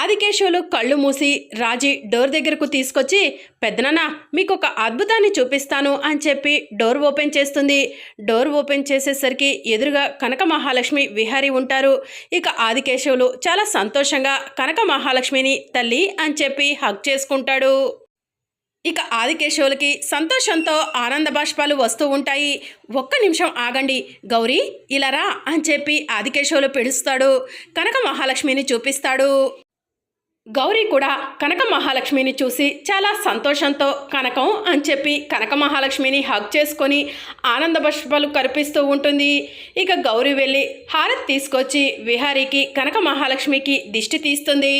ఆదికేశవులు కళ్ళు మూసి రాజీ డోర్ దగ్గరకు తీసుకొచ్చి పెద్దనాన్న మీకు ఒక అద్భుతాన్ని చూపిస్తాను అని చెప్పి డోర్ ఓపెన్ చేస్తుంది. డోర్ ఓపెన్ చేసేసరికి ఎదురుగా కనక మహాలక్ష్మి విహారీ ఉంటారు. ఇక ఆదికేశవులు చాలా సంతోషంగా కనక మహాలక్ష్మిని తల్లి అని చెప్పి హక్ చేసుకుంటాడు. ఇక ఆదికేశవులకి సంతోషంతో ఆనంద బాష్పాలు వస్తూ ఉంటాయి. ఒక్క నిమిషం ఆగండి గౌరీ ఇలా రా అని చెప్పి ఆదికేశవులు పిలుస్తాడు. కనక మహాలక్ష్మిని చూపిస్తాడు. గౌరీ కూడా కనక మహాలక్ష్మిని చూసి చాలా సంతోషంతో కనకం అని చెప్పి కనక మహాలక్ష్మిని హగ్ చేసుకొని ఆనంద బాష్పాలు కనిపిస్తూ ఉంటుంది. ఇక గౌరీ వెళ్ళి హారతి తీసుకొచ్చి విహారీకి కనక మహాలక్ష్మికి దిష్టి తీస్తుంది.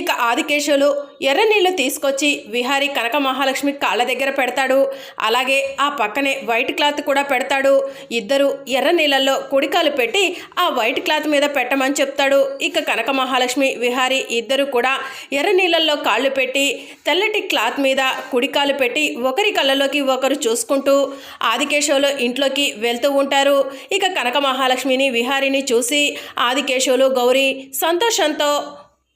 ఇక ఆదికేశవులు ఎర్ర నీళ్ళు తీసుకొచ్చి విహారీ కనక మహాలక్ష్మి కాళ్ళ దగ్గర పెడతాడు. అలాగే ఆ పక్కనే వైట్ క్లాత్ కూడా పెడతాడు. ఇద్దరు ఎర్ర నీళ్ళల్లో కుడికాలు పెట్టి ఆ వైట్ క్లాత్ మీద పెట్టమని చెప్తాడు. ఇక కనక మహాలక్ష్మి విహారీ ఇద్దరు కూడా ఎర్ర నీళ్ళల్లో కాళ్ళు పెట్టి తెల్లటి క్లాత్ మీద కుడికాలు పెట్టి ఒకరి కళ్ళలోకి ఒకరు చూసుకుంటూ ఆదికేశవులు ఇంట్లోకి వెళ్తూ ఉంటారు. ఇక కనక మహాలక్ష్మిని విహారీని చూసి ఆదికేశవులు గౌరీ సంతోషంతో